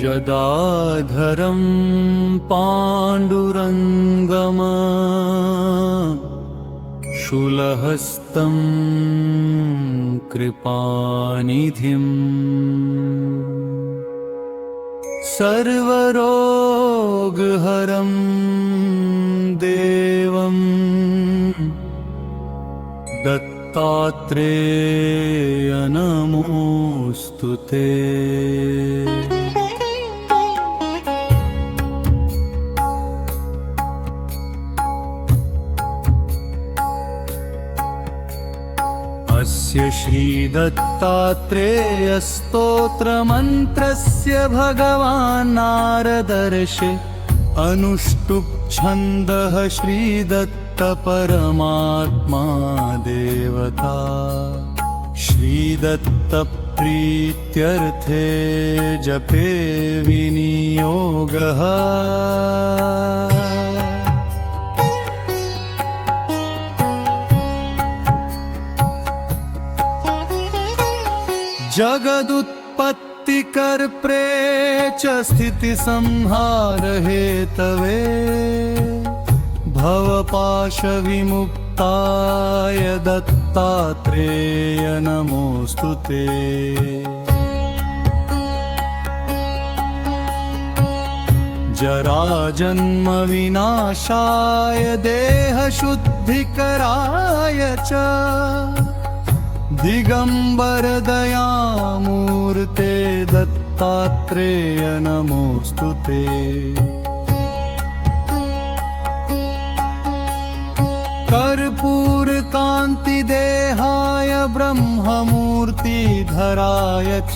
जदाधरं पाण्डुरङ्गम शूलहस्तं कृपानिधिम् सर्वरोगहरं देवम् दत्तात्रेय नमोऽस्तु ते श्रीदत्तात्रेयस्तोत्रमन्त्रस्य भगवान् नारदर्शे अनुष्टुप् छन्दः श्रीदत्तपरमात्मा देवता श्रीदत्तप्रीत्यर्थे जपे विनियोगः जगदुत्पत्तिकर्प्रे च स्थितिसंहार हेतवे भवपाशविमुक्ताय दत्तात्रेय नमोऽस्तु ते। जराजन्मविनाशाय देहशुद्धिकराय च दिगम्बरदयामूर्ते दत्तात्रेय नमोऽस्तु ते। कर्पूरकान्तिदेहाय ब्रह्ममूर्तिधराय च।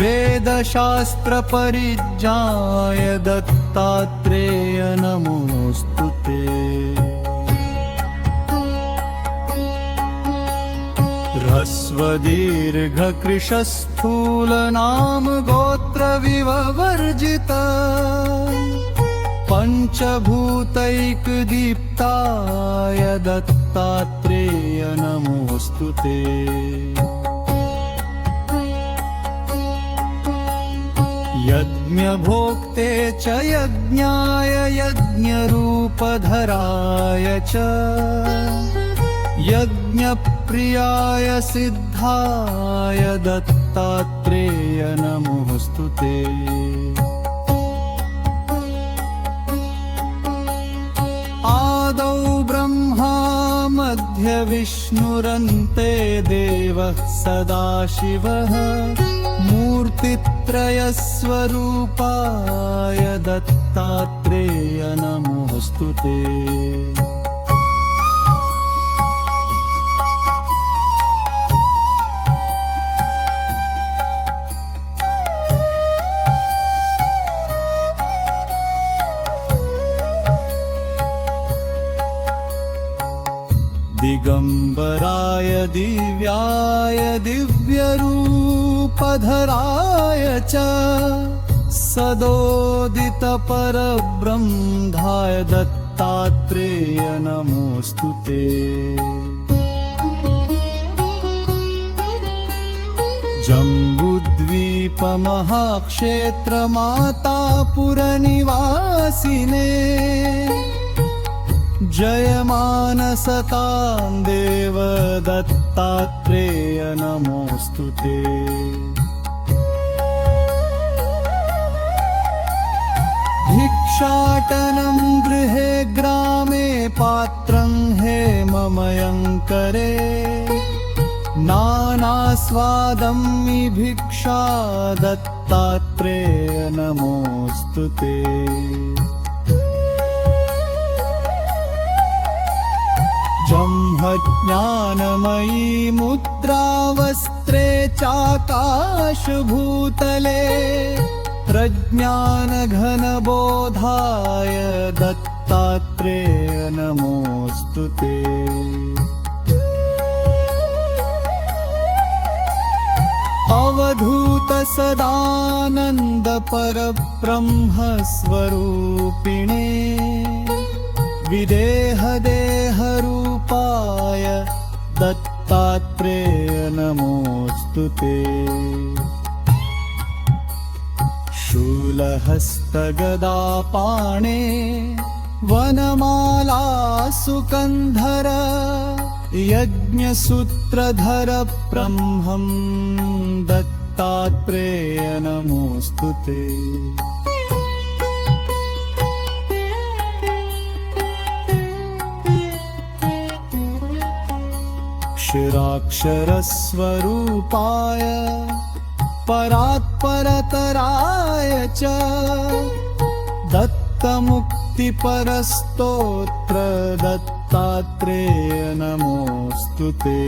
वेदशास्त्रपरिज्ञाय दत्तात्रेय नमोऽस्तु ह्रस्वदीर्घकृशस्थूलनाम गोत्रविववर्जित। पञ्चभूतैकदीप्ताय दत्तात्रेय नमोऽस्तु ते। यज्ञभोक्ते च यज्ञाय यज्ञरूपधराय च यज्ञप्रियाय सिद्धाय दत्तात्रेय नमोऽस्तु ते आदौ ब्रह्मा मध्यविष्णुरन्ते देवः सदाशिवः मूर्तित्रयस्वरूपाय दत्तात्रेय नमोऽस्तु ते दिगम्बराय दिव्याय दिव्यरूपधराय च सदोदितपरब्रह्मधाय दत्तात्रेय नमोऽस्तु ते। जम्बुद्वीपमहाक्षेत्रमातापुरनिवासिने जयमानसतां देव दत्तात्रेय नमोऽस्तु ते। भिक्षाटनं गृहे ग्रामे पात्रं हे ममयङ्करे। नानास्वादं भिक्षा दत्तात्रेय नमोऽस्तु ते ब्रह्मज्ञानमयी मुद्रावस्त्रे चाकाशभूतले प्रज्ञानघनबोधाय दत्तात्रेय नमोऽस्तु ते। अवधूतसदानन्दपरब्रह्मस्वरूपिणे विदेहदेहरूपाय दत्तात्रेय नमोऽस्तु ते। शूलहस्तगदापाणे वनमाला सुकन्धर यज्ञसूत्रधर दत्तात्रेय नमोऽस्तु ते क्षीराक्षरस्वरूपाय परात्परतराय च दत्तमुक्तिपरस्तोत्र दत्तात्रेय नमोऽस्तु ते।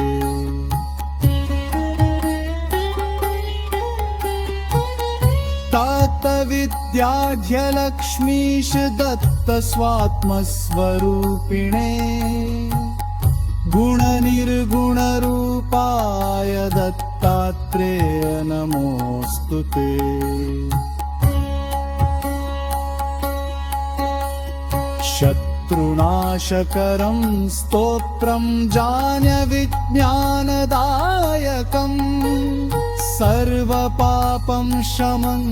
तातविद्याध्यलक्ष्मीश दत्त स्वात्मस्वरूपिणे गुणनिर्गुणरूपाय दत्तात्रेय नमोऽस्तु ते। शत्रुनाशकरं स्तोत्रं जान्यविज्ञानदायकम् सर्वपापं शमं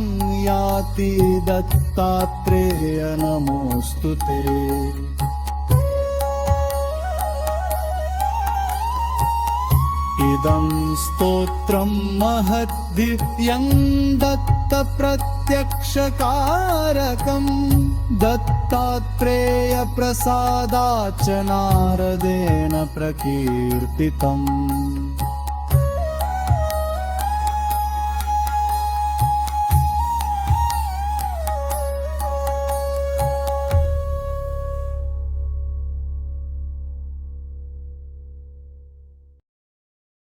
याति दत्तात्रेय नमोऽस्तु ते इदं स्तोत्रं महद्दिव्यं दत्तप्रत्यक्षकारकम् दत्तात्रेयप्रसादाच्च नारदेन प्रकीर्तितम्